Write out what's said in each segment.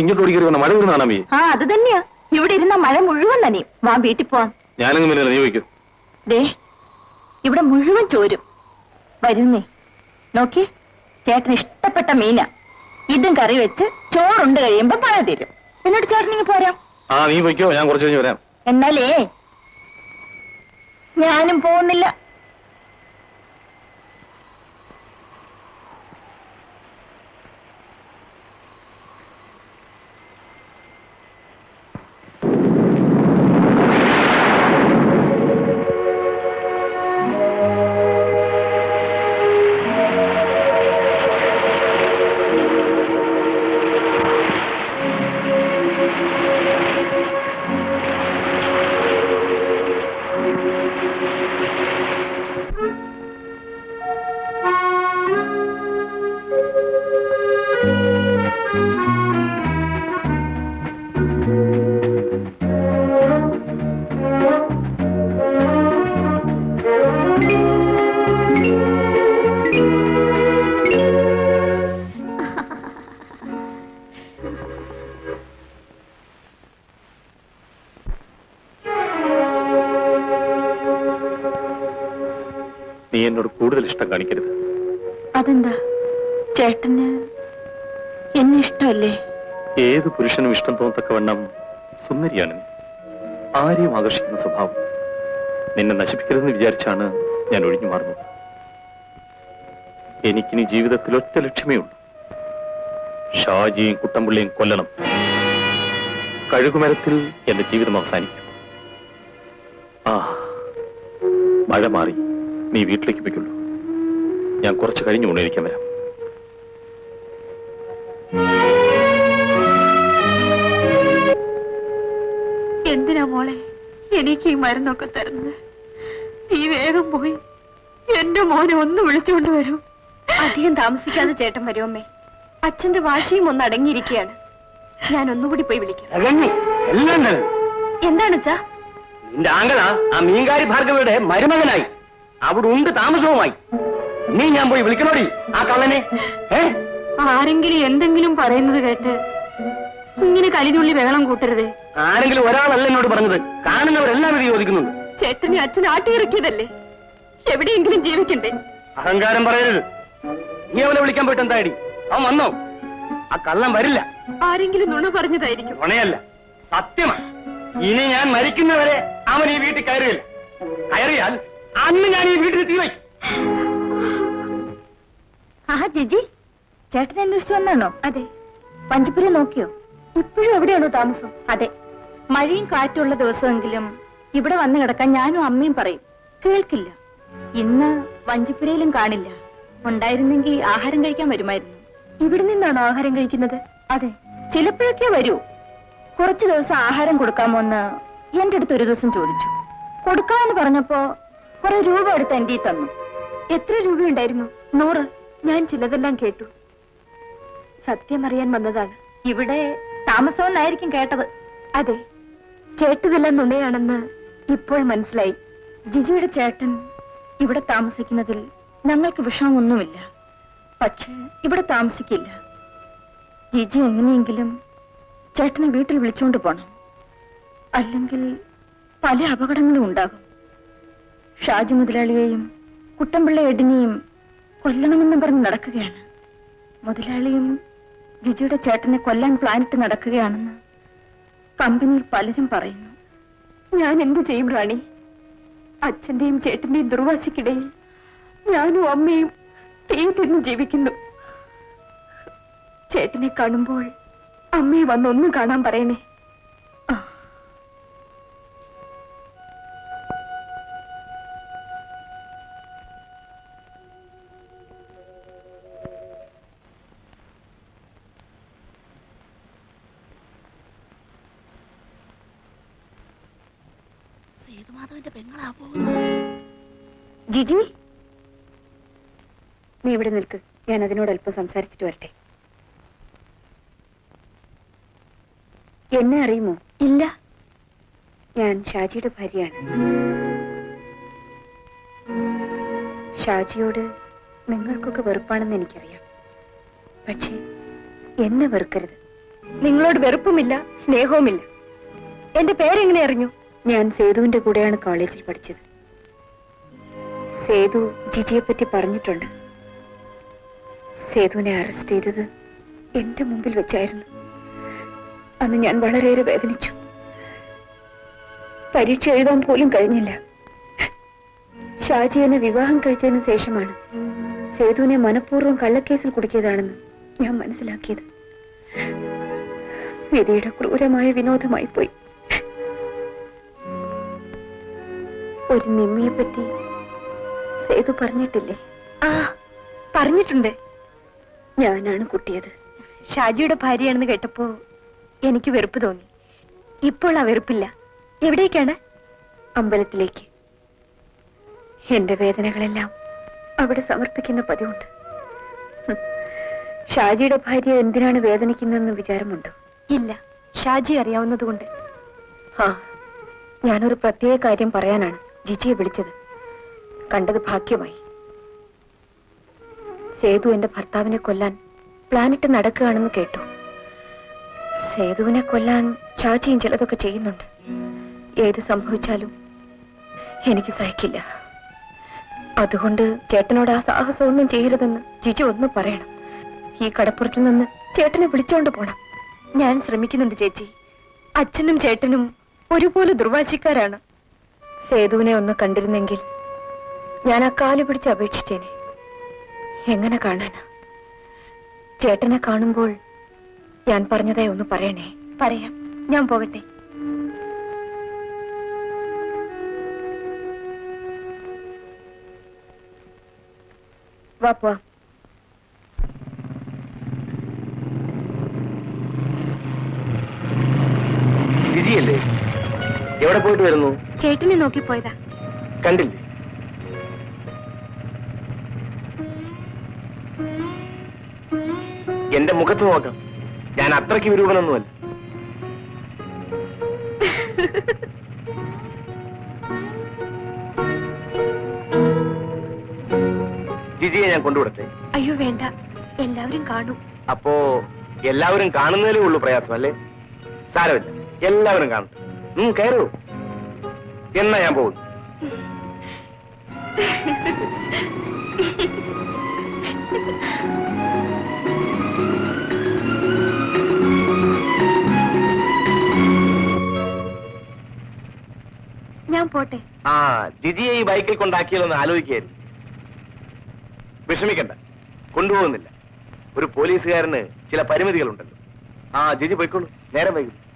ഇങ്ങോട്ട് വന്ന മഴ അമ്മി ആ അത് തന്നെയാ. ഇവിടെ ഇരുന്ന മഴ മുഴുവൻ നനയും. വാ വീട്ടിൽ പോവാം. ഞാനങ്ങ് വരുന്നില്ല നീ വയ്ക്കൂ. ദേ ഇവിടെ മുഴുവൻ ചോരും. വരുന്നേ. നോക്കി ചേട്ടന് ഇഷ്ടപ്പെട്ട മീന. ഇതും കറി വെച്ച് ചോറുണ്ട് കഴിയുമ്പോ പണം തരും. എന്നോട് ചേട്ടനിങ്ങ് പോരാം. ആ നീ വയ്ക്കോ ഞാൻ കുറച്ച് കഴിഞ്ഞ് വരാം. എന്നാലേ ഞാനും പോകുന്നില്ല. എന്നോട് കൂടുതൽ ഇഷ്ടം കാണിക്കരുത്. അതെന്താ? ചേട്ടന് എന്നെ ഇഷ്ടമല്ലേ? ഏത് പുരുഷനും ഇഷ്ടം തോന്നത്തക്കവണ്ണം സുന്ദരിയാണ്. നീ ആരെയും ആകർഷിക്കുന്ന സ്വഭാവം. നിന്നെ നശിപ്പിക്കരുതെന്ന് വിചാരിച്ചാണ് ഞാൻ ഒഴിഞ്ഞു മാറുന്നത്. എനിക്കിനി ജീവിതത്തിൽ ഒറ്റ ലക്ഷ്യമേ ഉള്ളൂ. ഷാജിയും കുട്ടമ്പുള്ളിയും കൊല്ലണം. കഴുകുമരത്തിൽ എന്റെ ജീവിതം അവസാനിക്കും. ആ മഴ മാറി. നീ വീട്ടിലേക്ക് പോയിക്കൊള്ളൂ. ഞാൻ കുറച്ച് കഴിഞ്ഞ് ഉണരിക്കാൻ വരാം. എന്തിനാ മോളെ എനിക്ക് ഈ മരുന്നൊക്കെ തരുന്നത്? നീ വേഗം പോയി എന്റെ മോനെ ഒന്ന് വിളിച്ചുകൊണ്ട് വരും. അധികം താമസിക്കാതെ ചേട്ടൻ വരുമമ്മേ അച്ഛന്റെ വാശിയും ഒന്ന് അടങ്ങിയിരിക്കുകയാണ്. ഞാൻ ഒന്നുകൂടി പോയി വിളിക്കാം. എന്താണ് അച്ഛാ നിന്റെ ആ മീൻകാരി ഭാർഗവയുടെ മരുമകനായി. അവിടെ ഉണ്ട് താമസവുമായി. നീ ഞാൻ പോയി വിളിക്കണോടി ആ കള്ളനെ? ഏ? ആരെങ്കിലും എന്തെങ്കിലും പറയുന്നത് കേട്ട് ഇങ്ങനെ കലിനുള്ളി വെള്ളം കൂട്ടരുത്. ആരെങ്കിലും ഒരാളല്ല എന്നോട് പറഞ്ഞത്. കാണുന്നവരെല്ലാവരും ചോദിക്കുന്നുണ്ട്. ചേട്ടനെ അച്ഛൻ ആട്ടിയിറക്കിയതല്ലേ? എവിടെയെങ്കിലും ജീവിക്കണ്ടേ? അഹങ്കാരം പറയരുത്. നീ അവനെ വിളിക്കാൻ പോയിട്ട് എന്താടി? അവൻ വന്നോ? ആ കള്ളം വരില്ല. ആരെങ്കിലും നുണ പറഞ്ഞതായിരിക്കും. നുണയല്ല സത്യമാണ് ഇനി ഞാൻ മരിക്കുന്നവരെ അവൻ ഈ വീട്ടിൽ കയറിയില്ല. കയറിയാൽ അന്ന് ഞാൻ ഈ വീട്ടിൽ തീ വയ്ക്കും. ആഹാ ജിജി. ചേട്ടനെ അന്വേഷിച്ചു വന്നാണോ? അതെ. പഞ്ചപുരം നോക്കിയോ? ഇപ്പോഴും എവിടെയാണോ താമസം? അതെ. മഴയും കാറ്റുള്ള ദിവസമെങ്കിലും ഇവിടെ വന്നു കിടക്കാൻ ഞാനും അമ്മയും പറയും. കേൾക്കില്ല. ഇന്ന് വഞ്ചിപ്പുരയിലും കാണില്ല. ഉണ്ടായിരുന്നെങ്കിൽ ആഹാരം കഴിക്കാൻ വരുമായിരുന്നു. ഇവിടെ നിന്നാണോ ആഹാരം കഴിക്കുന്നത്? അതെ. ചിലപ്പോഴൊക്കെ വരൂ. കുറച്ചു ദിവസം ആഹാരം കൊടുക്കാമോ എന്ന് എന്റെ അടുത്ത് ഒരു ദിവസം ചോദിച്ചു. കൊടുക്കാമെന്ന് പറഞ്ഞപ്പോ കുറെ രൂപ എടുത്ത് എന്റെ തന്നു. എത്ര രൂപയുണ്ടായിരുന്നു? നൂറ്. ഞാൻ ചിലതെല്ലാം കേട്ടു. സത്യം അറിയാൻ വന്നതാണ്. ഇവിടെ താമസമെന്നായിരിക്കും കേട്ടത്. അതെ. കേട്ടതെല്ലാം നുണയാണെന്ന് ഇപ്പോൾ മനസ്സിലായി. ജിജിയുടെ ചേട്ടൻ ഇവിടെ താമസിക്കുന്നതിൽ ഞങ്ങൾക്ക് വിഷമമൊന്നുമില്ല. പക്ഷേ ഇവിടെ താമസിക്കില്ല. ജിജി എങ്ങനെയെങ്കിലും ചേട്ടനെ വീട്ടിൽ വിളിച്ചുകൊണ്ട് പോണം. അല്ലെങ്കിൽ പല അപകടങ്ങളും ഉണ്ടാകും. ഷാജി മുതലാളിയെയും കുട്ടമ്പിള്ള എഡിനെയും കൊല്ലണമെന്നും പറഞ്ഞ് നടക്കുകയാണ്. മുതലാളിയും ജിജിയുടെ ചേട്ടനെ കൊല്ലാൻ പ്ലാനിട്ട് നടക്കുകയാണെന്ന് കമ്പനിയിൽ പലരും പറയുന്നു. ഞാൻ എന്തു ചെയ്യും റാണി? അച്ഛന്റെയും ചേട്ടന്റെയും ദുർവാശിക്കിടയിൽ ഞാനും അമ്മയും തീ ജീവിക്കുന്നു. ചേട്ടനെ കാണുമ്പോൾ അമ്മയെ വന്നൊന്നും കാണാൻ പറയണേ. സേതുമാധവന്റെ പെങ്ങളാ പോകുന്നത്? ജിജി നീ ഇവിടെ നിൽക്ക്. ഞാൻ അതിനോട് അല്പം സംസാരിച്ചിട്ട് വരട്ടെ. എന്നെ അറിയുമോ? ഇല്ല. ഞാൻ ഷാജിയുടെ ഭാര്യയാണ്. ഷാജിയോട് നിങ്ങൾക്കൊക്കെ വെറുപ്പാണെന്ന് എനിക്കറിയാം. പക്ഷേ എന്നെ വെറുക്കരുത്. നിങ്ങളോട് വെറുപ്പുമില്ല സ്നേഹവുമില്ല. എന്റെ പേരെങ്ങനെ അറിഞ്ഞു? ഞാൻ സേതുവിന്റെ കൂടെയാണ് കോളേജിൽ പഠിച്ചത്. സേതു ജിജിയെ പറ്റി പറഞ്ഞിട്ടുണ്ട്. സേതുവിനെ അറസ്റ്റ് ചെയ്തത് എന്റെ മുമ്പിൽ വെച്ചായിരുന്നു. അന്ന് ഞാൻ വളരെയേറെ വേദനിച്ചു. പരീക്ഷ എഴുതാൻ പോലും കഴിഞ്ഞില്ല. ഷാജി എന്നെ വിവാഹം കഴിച്ചതിന് ശേഷമാണ് സേതുവിനെ മനഃപൂർവം കള്ളക്കേസിൽ കുടുക്കിയതാണെന്ന് ഞാൻ മനസ്സിലാക്കിയത്. വിധിയുടെ ക്രൂരമായ വിനോദമായി പോയി ഒരു നിമ്മിയെ പറ്റി സേതു പറഞ്ഞിട്ടില്ലേ? ആ പറഞ്ഞിട്ടുണ്ട്. ഞാനാണ് കുട്ടിയത്. ഷാജിയുടെ ഭാര്യയാണെന്ന് കേട്ടപ്പോ എനിക്ക് വെറുപ്പ് തോന്നി. ഇപ്പോൾ ആ വെറുപ്പില്ല. എവിടേക്കാണ്? അമ്പലത്തിലേക്ക്. എന്റെ വേദനകളെല്ലാം അവിടെ സമർപ്പിക്കുന്ന പതിവുണ്ട്. ഷാജിയുടെ ഭാര്യ എന്തിനാണ് വേദനിക്കുന്നതെന്ന് വിചാരമുണ്ടോ? ഇല്ല. ഷാജി അറിയാവുന്നതുകൊണ്ട്. ആ ഞാനൊരു പ്രത്യേക കാര്യം പറയാനാണ്. ജിജിയെ വിളിച്ചത് കണ്ടത് ഭാഗ്യമായി. സേതു എന്റെ ഭർത്താവിനെ കൊല്ലാൻ പ്ലാനിട്ട് നടക്കുകയാണെന്ന് കേട്ടു. സേതുവിനെ കൊല്ലാൻ ചാച്ചിയും ചിലതൊക്കെ ചെയ്യുന്നുണ്ട്. ഏത് സംഭവിച്ചാലും എനിക്ക് സഹിക്കില്ല. അതുകൊണ്ട് ചേട്ടനോട് ആ സാഹസമൊന്നും ചെയ്യരുതെന്ന് ജിജു ഒന്ന് പറയണം. ഈ കടപ്പുറത്തിൽ നിന്ന് ചേട്ടനെ വിളിച്ചോണ്ട് പോണം. ഞാൻ ശ്രമിക്കുന്നുണ്ട് ചേച്ചി. അച്ഛനും ചേട്ടനും ഒരുപോലെ ദുർവാശിക്കാരാണ് സേതുവിനെ ഒന്ന് കണ്ടിരുന്നെങ്കിൽ ഞാൻ ആ കാൽ പിടിച്ച് അപേക്ഷിച്ചേനെ. എങ്ങനെ കാണാനാ? ചേട്ടനെ കാണുമ്പോൾ ഞാൻ പറഞ്ഞതായി ഒന്ന് പറയണേ. പറയാം. ഞാൻ പോകട്ടെ. വാ പോവാം. ജിജിയല്ലേ എവിടെ പോയിട്ട് വരുന്നു? ചേട്ടനെ നോക്കി പോയതാ. കണ്ടില്ലേ? എന്റെ മുഖത്ത് നോക്കാം. ഞാൻ അത്രയ്ക്ക് വിരൂപനൊന്നുമല്ല. ജിജിയെ ഞാൻ കൊണ്ടുവിടട്ടെ? അയ്യോ വേണ്ട. എല്ലാവരും കാണും. അപ്പോ എല്ലാവരും കാണുന്നതിലേ ഉള്ളൂ പ്രയാസം അല്ലേ? സാരമില്ല. എല്ലാവരും കാണും. കയറൂ. എന്നാ ഞാൻ പോകുന്നു ഞാൻ പോട്ടെ. ആ ജിജിയെ ഈ ബൈക്കിൽ കൊണ്ടാക്കിയാലൊന്ന് ആലോചിക്കായിരുന്നു. വിഷമിക്കണ്ട കൊണ്ടുപോകുന്നില്ല. ഒരു പോലീസുകാരന് ചില പരിമിതികളുണ്ടല്ലോ. ആ ജിജി പോയിക്കോളൂ. നേരം വൈകും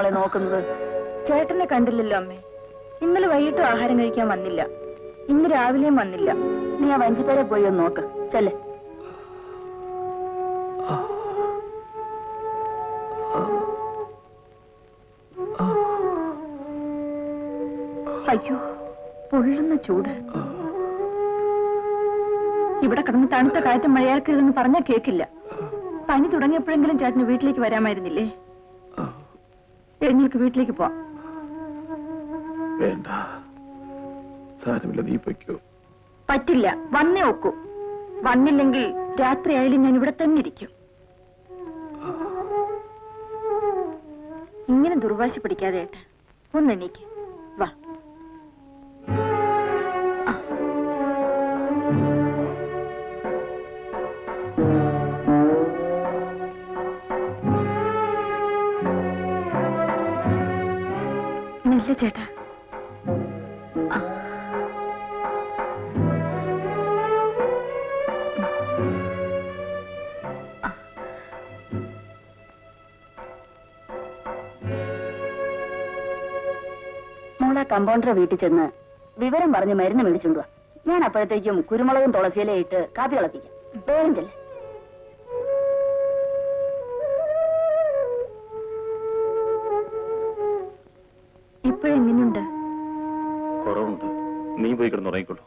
മോളെ നോക്കുന്നത്. ചേട്ടനെ കണ്ടില്ലല്ലോ അമ്മേ. ഇന്നലെ വൈകിട്ടും ആഹാരം കഴിക്കാൻ വന്നില്ല. ഇന്ന് രാവിലെയും വന്നില്ല. നീ ആ വഞ്ചിപ്പേരെ പോയി ഒന്ന് നോക്ക്. ചെല്ലേ. അയ്യോ പൊള്ളുന്ന ചൂട്. ഇവിടെ കിടന്ന് തണുത്ത കാറ്റും മഴയാക്കരുതെന്ന് പറഞ്ഞാൽ കേക്കില്ല. പനി തുടങ്ങിയപ്പോഴെങ്കിലും ചേട്ടന് വീട്ടിലേക്ക് വരാമായിരുന്നില്ലേ? എഴുന്നേൽക്ക് വീട്ടിലേക്ക് പോവാം വേണ്ട. സാരമില്ല നീ പൊയ്ക്കോ. പറ്റില്ല വന്നേ ഒക്കൂ. വന്നില്ലെങ്കിൽ രാത്രി ആയാലും ഞാൻ ഇവിടെ തന്നെ ഇരിക്കും. ഇങ്ങനെ ദുർവാശി പിടിക്കാതെ ഏട്ടാ ഒന്ന് നില്ല ചേട്ടാ. മോളാ മോളെ കമ്പൗണ്ടറെ വീട്ടിൽ ചെന്ന് വിവരം പറഞ്ഞ് മരുന്ന് മേടിച്ചുകൊണ്ടുവാ ഞാൻ അപ്പോഴത്തേക്കും കുരുമുളകും തുളസിയിലേ ഇട്ട് കാപ്പി തിളപ്പിക്കാം. വേഗം ചെല്ലേ. ഇപ്പോഴെങ്ങനെയുണ്ട് കുറവുണ്ട്. നീ പോയി കിടന്ന് ഉറങ്ങിക്കൊള്ളൂ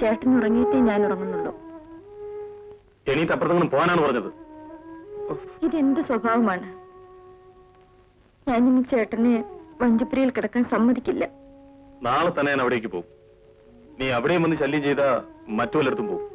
ചേട്ടൻ ഉറങ്ങിയിട്ടേ ഞാൻ ഉറങ്ങുന്നുള്ളൂ. എണീറ്റ് അപ്പുറത്തെങ്കിലും പോകാനാണ് പറഞ്ഞത്. ഇതെന്ത് സ്വഭാവമാണ്? ഞാൻ ഇനി ചേട്ടനെ വഞ്ചിപ്പുരയിൽ കിടക്കാൻ സമ്മതിക്കില്ല. നാളെ തന്നെ ഞാൻ അവിടേക്ക് പോകും. നീ അവിടെയും വന്ന് ശല്യം ചെയ്താ മറ്റു വല്ലയിടത്തും പോകും.